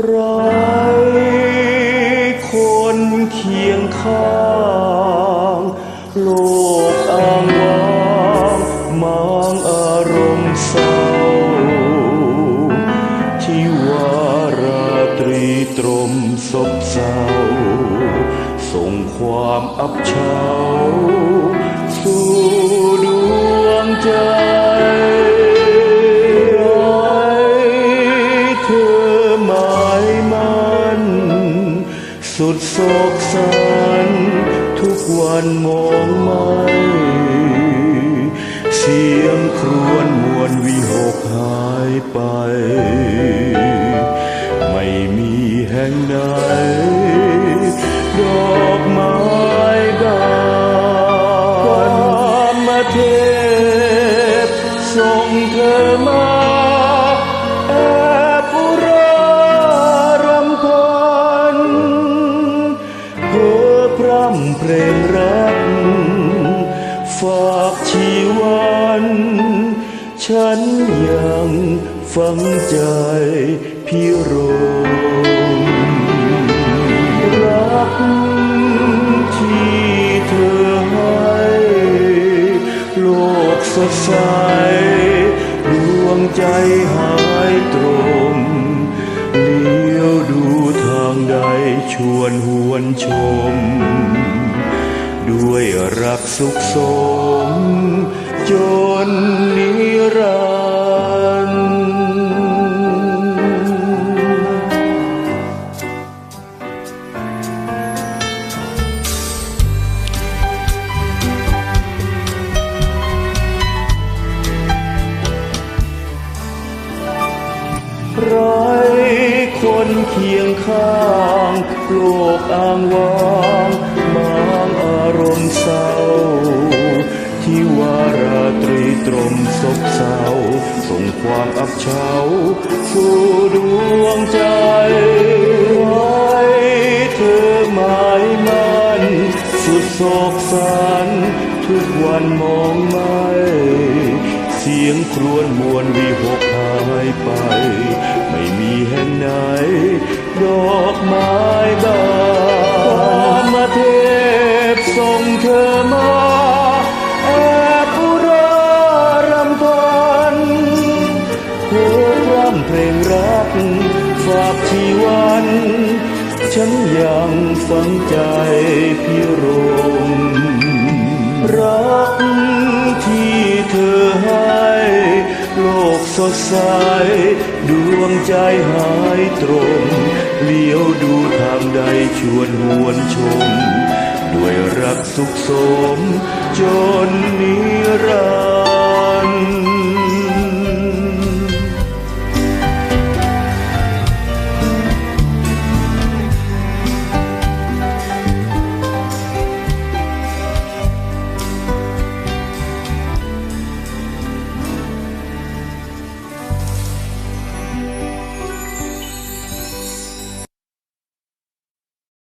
ร้ายคนเคียงข้างโลกอ้างว้างมางอารมณ์เศร้าที่ว่าราตรีตรมซบเศร้าส่งความอับเฉา โศกสันทุกวันมองไม่เสียงครวญมวลวิหกหายไป ไม่มีแห่งไหนดอกไม้บานมาเทพส่งเธอมาำเพลงรัก ฝากชีวันฉันยังฝังใจพิรมรักที่เธอให้โลกสดใสดวงใจหายตรมเลี้ยวดูทางใดชวนหวนชม ด้วยรักสุขสม จนนิรันดร์ไรคนเคียงข้างโลกอ้างว้าง เศร้าที่วาราตรีตรมซบเศร้าส่งความอับเฉาสู่ดวงใจไว้เธอหมายมันสุดโศกสันทุกวันมองไม่เสียงครวญมวลวิหกหายไป ไม่มีแห่งไหน ดอกไม้บาน เธอมาแอบอุรารำพันเธอร่ำเพลงรักฝากชีวันฉันยังฝังใจพิรมรักที่เธอให้โลกสดใสดวงใจหายตรงเลี้ยวดูทางใดชวนหวนชม สุขสมจนนิรันดร์